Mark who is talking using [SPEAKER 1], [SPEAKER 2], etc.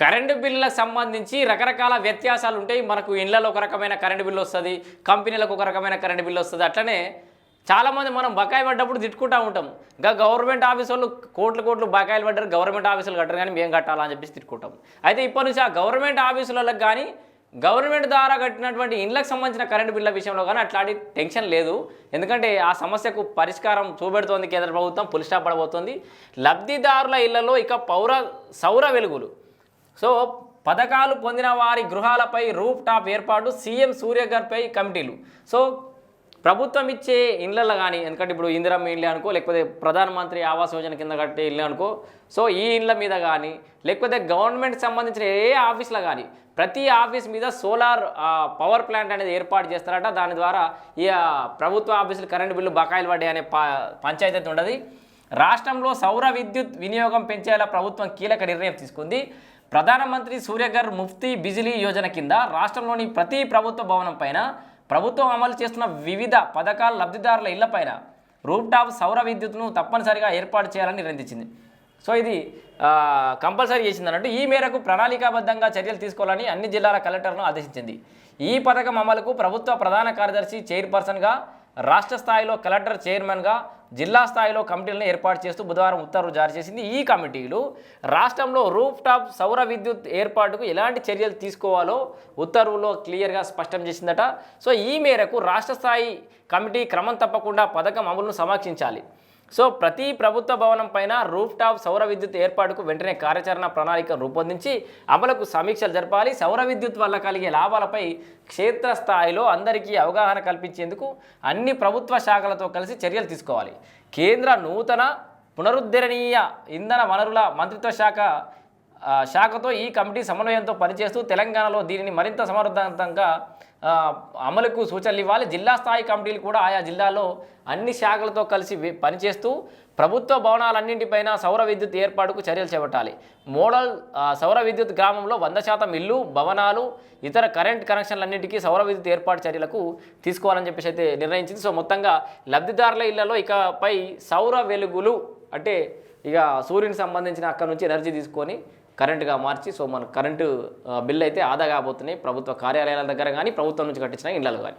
[SPEAKER 1] Current బిల్లులకు సంబంధించి రకరకాల వ్యత్యాసాలు ఉంటాయి. మనకు ఇళ్ళలో ఒక రకమైన కరెంటు బిల్లు వస్తుంది కంపెనీలకు ఒక రకమైన కరెంటు బిల్లు వస్తుంది. అట్లనే చాలామంది మనం బకాయి పడ్డప్పుడు తిట్టుకుంటా ఉంటాం. ఇంకా గవర్నమెంట్ ఆఫీస్ వాళ్ళు కోట్లు కోట్లు బకాయిలు పడ్డారు గవర్నమెంట్ ఆఫీసులు కట్టరు కానీ మేము కట్టాలా అని చెప్పేసి తిట్టుకుంటాం. అయితే ఇప్పటి నుంచి ఆ గవర్నమెంట్ ఆఫీసులకు కానీ గవర్నమెంట్ ద్వారా కట్టినటువంటి ఇండ్లకు సంబంధించిన కరెంటు బిల్ల విషయంలో కానీ అట్లాంటి టెన్షన్ లేదు. ఎందుకంటే ఆ సమస్యకు పరిష్కారం చూపెడుతోంది కేంద్ర ప్రభుత్వం పులిస్టాప్ పడబోతోంది. లబ్ధిదారుల ఇళ్ళలో ఇక పౌర సౌర వెలుగులు. సో పథకాలు పొందిన వారి గృహాలపై రూఫ్ టాప్ ఏర్పాటు సీఎం సూర్యగర్పై కమిటీలు. సో ప్రభుత్వం ఇచ్చే ఇళ్ళల్లో కానీ ఎందుకంటే ఇప్పుడు ఇందిరమ్మ ఇల్లు అనుకో లేకపోతే ప్రధానమంత్రి ఆవాస్ యోజన కింద కట్టే ఇల్లు అనుకో సో ఈ ఇళ్ళ మీద కానీ లేకపోతే గవర్నమెంట్ సంబంధించిన ఏ ఆఫీస్లో కానీ ప్రతి ఆఫీస్ మీద సోలార్ పవర్ ప్లాంట్ అనేది ఏర్పాటు చేస్తారట. దాని ద్వారా ఈ ప్రభుత్వ ఆఫీసులు కరెంటు బిల్లు బకాయిలు పడ్డాయి అనే ప పంచాయతీ ఉండదు. రాష్ట్రంలో సౌర విద్యుత్ వినియోగం పెంచేలా ప్రభుత్వం కీలక నిర్ణయం తీసుకుంది. ప్రధానమంత్రి సూర్యగర్ ముఫ్తీ బిజిలీ యోజన కింద రాష్ట్రంలోని ప్రతి ప్రభుత్వ భవనం పైన ప్రభుత్వం అమలు చేస్తున్న వివిధ పథకాల లబ్ధిదారుల ఇళ్ళపైన రూప్టాప్ సౌర విద్యుత్ను తప్పనిసరిగా ఏర్పాటు చేయాలని నిర్ణయించింది. సో ఇది కంపల్సరీ చేసింది అన్నట్టు ఈ మేరకు ప్రణాళికాబద్ధంగా చర్యలు తీసుకోవాలని అన్ని జిల్లాల కలెక్టర్లను ఆదేశించింది. ఈ పథకం అమలుకు ప్రభుత్వ ప్రధాన కార్యదర్శి చైర్పర్సన్గా రాష్ట్ర స్థాయిలో కలెక్టర్ చైర్మన్గా జిల్లా స్థాయిలో కమిటీలను ఏర్పాటు చేస్తూ బుధవారం ఉత్తర్వులు జారీ చేసింది ఈ కమిటీలు. రాష్ట్రంలో రూఫ్ టాప్ సౌర విద్యుత్ ఏర్పాటుకు ఎలాంటి చర్యలు తీసుకోవాలో ఉత్తర్వుల్లో క్లియర్గా స్పష్టం చేసిందట. సో ఈ మేరకు రాష్ట్ర స్థాయి కమిటీ క్రమం తప్పకుండా పథకం అమలును సమీక్షించాలి. సో ప్రతి ప్రభుత్వ భవనం పైన రూఫ్ టాప్ సౌర విద్యుత్ ఏర్పాటుకు వెంటనే కార్యాచరణ ప్రణాళిక రూపొందించి అమలుకు సమీక్షలు జరపాలి. సౌర విద్యుత్ వల్ల కలిగే లాభాలపై క్షేత్రస్థాయిలో అందరికీ అవగాహన కల్పించేందుకు అన్ని ప్రభుత్వ శాఖలతో కలిసి చర్యలు తీసుకోవాలి. కేంద్ర నూతన పునరుద్ధరణీయ ఇంధన వనరుల మంత్రిత్వ శాఖ శాఖతో ఈ కమిటీ సమన్వయంతో పనిచేస్తూ తెలంగాణలో దీనిని మరింత సమర్థవంతంగా అమలుకు సూచనలు ఇవ్వాలి. జిల్లా స్థాయి కమిటీలు కూడా ఆయా జిల్లాలో అన్ని శాఖలతో కలిసి పనిచేస్తూ ప్రభుత్వ భవనాలన్నింటిపైన సౌర విద్యుత్ ఏర్పాటుకు చర్యలు చేపట్టాలి. మోడల్ సౌర విద్యుత్ గ్రామంలో వంద శాతం ఇల్లు భవనాలు ఇతర కరెంట్ కనెక్షన్లన్నింటికీ సౌర విద్యుత్ ఏర్పాటు చర్యలకు తీసుకోవాలని చెప్పేసి అయితే నిర్ణయించింది. సో మొత్తంగా లబ్ధిదారుల ఇళ్ళలో ఇకపై సౌర వెలుగులు అంటే ఇక సూర్యునికి సంబంధించిన అక్కడ నుంచి ఎనర్జీ తీసుకొని కరెంటుగా మార్చి సో మన కరెంటు బిల్ అయితే ఆదా కాబోతున్నాయి. ప్రభుత్వ కార్యాలయాల దగ్గర కానీ ప్రభుత్వం నుంచి కట్టించిన ఇళ్ళలో కానీ